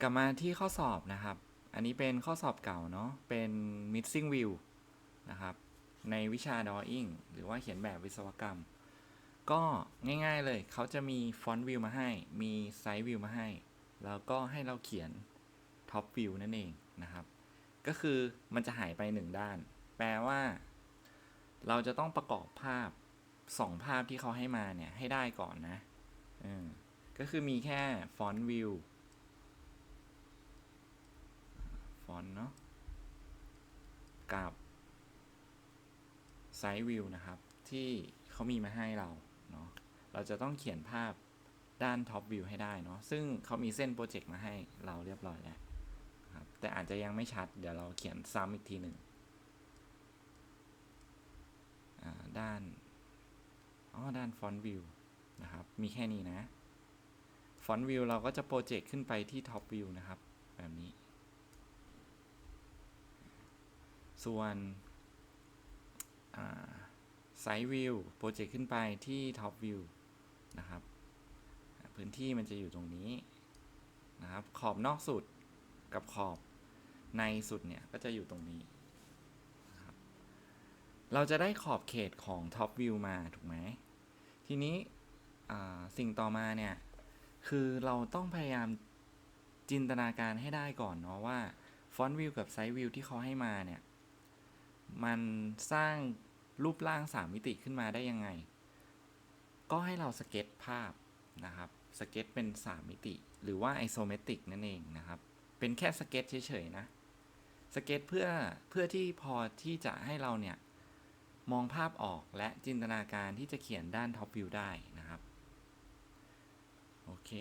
กลับมาที่ข้อสอบนะครับ อันนี้เป็นข้อสอบเก่าเนาะ เป็น missing view นะครับ ในวิชา drawing หรือว่าเขียนแบบวิศวกรรม ก็ง่ายๆเลย เขาจะมี font view มาให้ มี side view มาให้ แล้วก็ให้เราเขียน top view นั่นเองนะครับ ก็คือมันจะหายไปหนึ่งด้าน แปลว่า เราจะต้องประกอบภาพสองภาพที่เขาให้มาเนี่ย ให้ได้ก่อนนะออก็คือมีแค่ font view ฟอนต์เนาะกับ Side View นะครับ ที่เขามีมาให้เราเนาะเราจะต้องเขียนภาพด้าน Top View ให้ได้เนาะซึ่งเขามีเส้นโปรเจกต์มาให้เราเรียบร้อยแล้วครับแต่อาจจะยังไม่ชัด เดี๋ยวเราเขียนซ้ำอีกทีหนึ่งด้านอ๋อด้าน Font View นะครับ มีแค่นี้นะ Font View เราก็จะโปรเจกต์ขึ้นไปที่ Top View นะครับ แบบนี้ ส่วนไซด์วิวโปรเจกต์ขึ้นไปที่ท็อปวิวนะครับ พื้นที่มันจะอยู่ตรงนี้นะครับ ขอบนอกสุดกับขอบในสุดเนี่ย ก็จะอยู่ตรงนี้นะรเราจะได้ขอบเขตของท็อปวิวมา ถูกไหม ทีนี้สิ่งต่อมาเนี่ย คือเราต้องพยายามจินตนาการให้ได้ก่อนเนาะว่าฟอนต์วิวกับไซด์วิวที่เขาให้มาเนี่ย มันสร้างรูปร่าง 3 มิติขึ้นมาได้ยังไง ก็ให้เราสเก็ตภาพนะครับ สเก็ตเป็น 3 มิติ หรือว่าไอโซเมตริกนั่นเองนะครับ เป็นแค่สเก็ตเฉยๆนะ สเก็ตเพื่อเพื่อที่พอที่จะให้เราเนี่ย มองภาพออกและจินตนาการที่จะเขียนด้านท็อปวิวได้นะครับ โอเค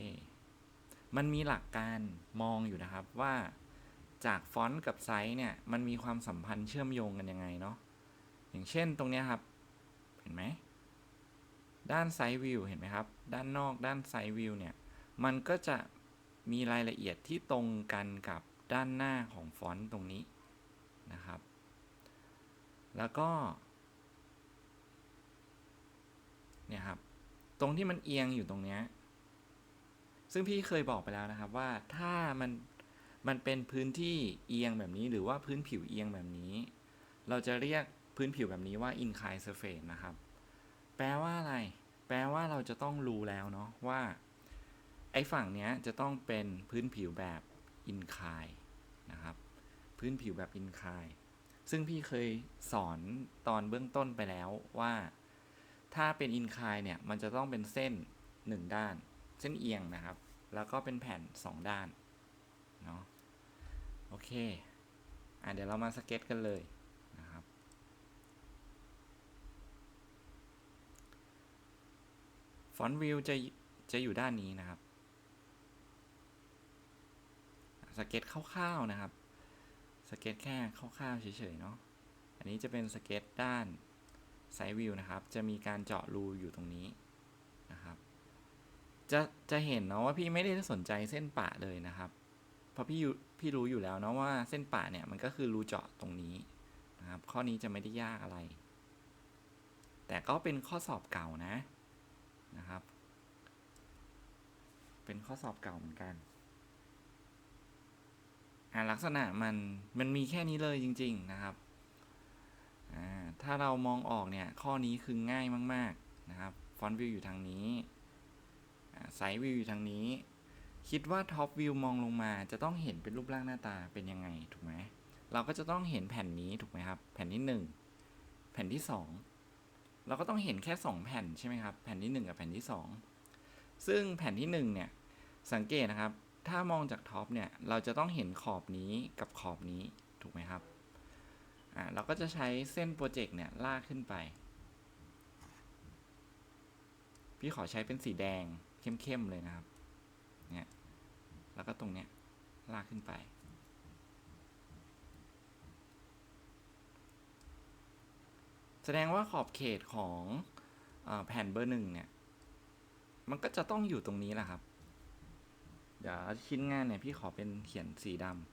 มันมีหลักการมองอยู่นะครับว่า จากฟอนต์กับไซส์เนี่ย มันมีความสัมพันธ์เชื่อมโยงกันยังไงเนาะอย่างเช่นตรงนี้ครับ เห็นไหม ด้านไซด์วิวเห็นไหมครับ ด้านนอกด้านไซด์วิวเนี่ย มันก็จะมีรายละเอียดที่ตรงกันกับด้านหน้าของฟอนต์ตรงนี้นะครับ แล้วก็ เนี่ยครับ ตรงที่มันเอียงอยู่ตรงเนี้ยซึ่งพี่เคยบอกไปแล้วนะครับว่าถ้ามัน มันเป็นพื้นที่เอียงแบบนี้หรือว่าพื้นผิวเอียงแบบนี้ เราจะเรียกพื้นผิวแบบนี้ว่า incline surface นะครับ แปลว่าอะไร แปลว่าเราจะต้องรู้แล้วเนาะว่า ไอ้ฝั่งเนี้ยจะต้องเป็นพื้นผิวแบบ incline นะครับ พื้นผิวแบบ incline ซึ่งพี่เคยสอนตอนเบื้องต้นไปแล้วว่า ถ้าเป็น incline เนี่ย มันจะต้องเป็นเส้น 1 ด้าน เส้นเอียงนะครับ แล้วก็เป็นแผ่น 2 ด้าน เคอะเดี๋ยวเรามาสเก็ตกันเลยนะครับ ฟอนต์วิวจะจะอยู่ด้านนี้นะครับ สเก็ตคร่าวๆนะครับ สเก็ตแค่คร่าวๆเฉยๆเนาะ อันนี้จะเป็นสเก็ตด้านไซด์วิวนะครับ จะมีการเจาะรูอยู่ตรงนี้นะครับ จะจะเห็นเนาะว่าพี่ไม่ได้สนใจเส้นปะเลยนะครับ เพราะพี่อยู่ พี่รู้อยู่แล้วเนาะว่าเส้นปะเนี่ยมันก็คือรูเจาะตรงนี้นะครับ ข้อนี้จะไม่ได้ยากอะไร แต่ก็เป็นข้อสอบเก่านะนะครับ เป็นข้อสอบเก่าเหมือนกันอ่าลักษณะมันมันมีแค่นี้เลยจริง ๆนะครับอ่าถ้าเรามองออกเนี่ยข้อนี้คือง่ายมาก ๆนะครับฟอนต์วิวอยู่ทางนี้ไซด์วิวอยู่ทางนี้ คิดว่าท็อปวิวมองลงมาจะต้องเห็นเป็นรูปร่างหน้าตาเป็นยังไงถูกไหมเราก็จะต้องเห็นแผ่นนี้ถูกไหมครับ แผ่นที่ 1 แผ่นที่ 2 เราก็ต้องเห็นแค่ 2 แผ่นใช่ไหมครับ แผ่นที่ 1 กับแผ่นที่ 2 ซึ่งแผ่นที่ 1 เนี่ย สังเกตนะครับ ถ้ามองจากท็อปเนี่ย เราจะต้องเห็นขอบนี้กับขอบนี้ถูกไหมครับ อ่า เราก็จะใช้เส้นโปรเจกต์เนี่ยลากขึ้นไป พี่ขอใช้เป็นสีแดงเข้มๆเลยนะครับ เนี่ย แล้วก็ตรงเนี้ยลากขึ้นไป แสดงว่าขอบเขตของอแผ่นเบอร์หนึ่งเนี่ย มันก็จะต้องอยู่ตรงนี้แหละครับ เดี๋ยวชิ้นงานเนี่ยพี่ขอเป็นเขียนสีดำ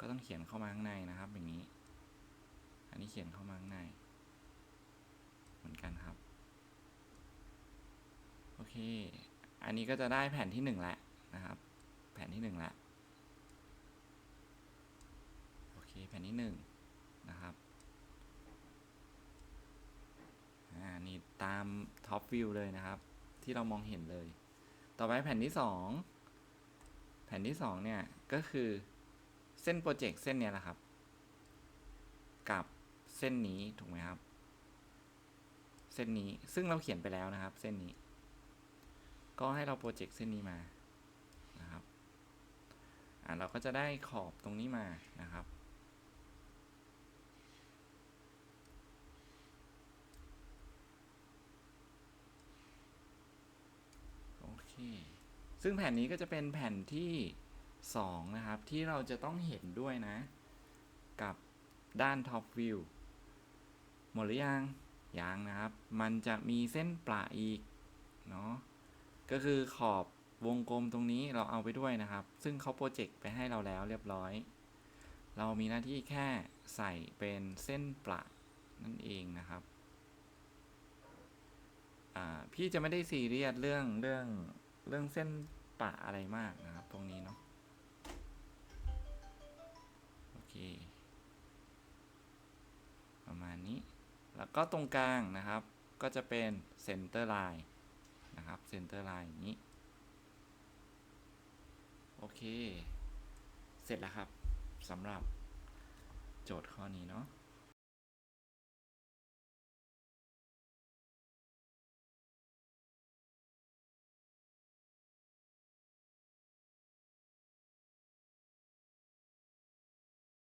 ก็ต้องเขียนเข้ามาข้างในนะครับ อย่างนี้ อันนี้เขียนเข้ามาข้างใน เครับโอเค อันนี้ก็จะได้แผ่นที่หนึ่งแล้วนะครับ แผ่นที่หนึ่งแล้วโอเค แผ่นที่หนึ่งนะครับ อ่า นี่ตามท็อปวิวเลยนะครับ ที่เรามองเห็นเลย ต่อไปแผ่นที่สองแผ่นที่สองเนี่ย ก็คือเส้นโปรเจกต์เส้นเนี้ยแหละครับ กับเส้นนี้ถูกไหมครับ เส้นนี้ซึ่งเราเขียนไปแล้วนะครับ เส้นนี้ ก็ให้เราโปรเจกต์เส้นนี้มานะครับอ่าเราก็จะได้ขอบตรงนี้มานะครับ โอเค ซึ่งแผ่นนี้ก็จะเป็นแผ่นที่สองนะครับ ที่เราจะต้องเห็นด้วยนะ กับด้านท็อปวิวหมดหรือยังยังนะครับ มันจะมีเส้นประอีก เนาะ ก็คือขอบวงกลมตรงนี้เราเอาไปด้วยนะครับ ซึ่งเขาโปรเจกต์ไปให้เราแล้วเรียบร้อย เรามีหน้าที่แค่ใส่เป็นเส้นประนั่นเองนะครับพี่จะไม่ได้ซีเรียสเรื่องเรื่องเรื่องเส้นปะอะไรมากนะครับ ตรงนี้เนาะโอเค ประมาณนี้ แล้วก็ตรงกลางนะครับ ก็จะเป็นเซนเตอร์ไลน์ นะครับเซนเตอร์ไลน์อย่างนี้ โอเค เสร็จแล้วครับสำหรับโจทย์ข้อนี้เนาะ